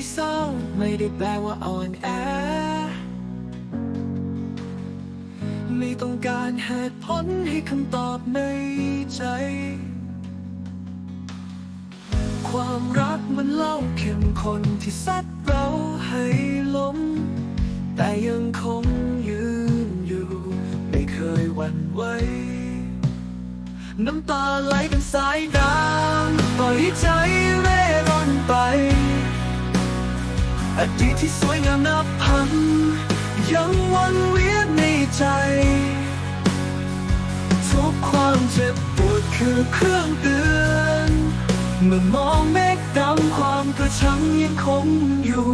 ที่เศร้าไม่ได้แปลว่าอ่อนแอ ไม่ต้องการเหตุผลให้คำตอบในใจ ความรักมันเล่าเข้มข้นที่ซัดเราให้ล้ม แต่ยังคงยืนอยู่ ไม่เคยหวั่นไหวน้ำตาไหลเป็นสายน้ำปล่อยใจเร่ร่อน อดีตที่สวยงามนับพัน ยังวนเวียนในใจ ทุกความเจ็บปวดคือเครื่องเตือน เมื่อมองเมฆดำความกระชังยังคงอยู่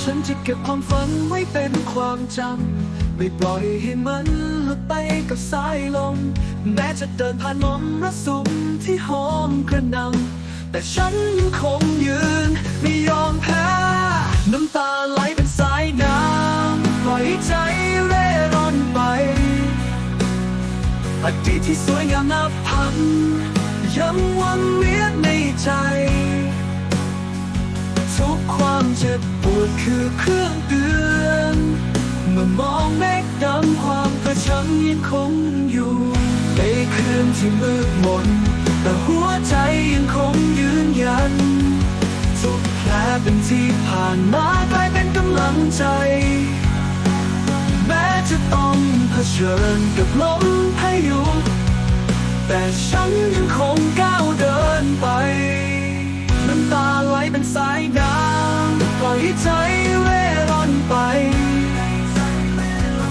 ฉันจะเก็บความฝันไว้เป็นความจำ ไม่ปล่อยให้มัน ลุดไปกับสายลม แม้จะเดินผ่านลมระสุมที่หอมกระนำแต่ฉันยังคงยืน ไม่ยอมแพ้ น้ำตาไหลเป็นสายน้ำปล่อยให้ใจเร่ร่อนไป อดีตที่สวยงามนับพันยังวนเวียนในใจ ทุกความเจ็บปวดคือเครื่องเตือน นที่มืดมน แต่หัวใจยังคงยืนยัน ทุกแผลเป็นที่ผ่านมากลายเป็นกำลังใจ แม้จะต้องเผชิญกับลมพายุแต่ฉันยังคงก้าวเดินไป น้ำตาไหลเป็นสายน้ำปล่อยให้ใจเร่ร่อนไป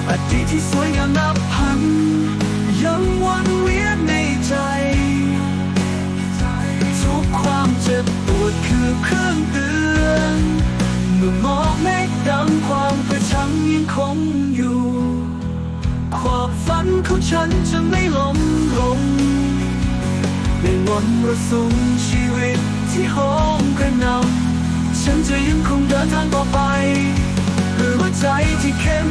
อดีตที่สวยงามนับ มื่อมองเมฆดำความกระชังยังคงอยู่ ความฝันของฉันจะไม่ล้มลงในวันระสุมชีวิตที่หอมกระนำฉันจะยังคงเดินทางต่อไปด้วยหัวใจที่เข้ม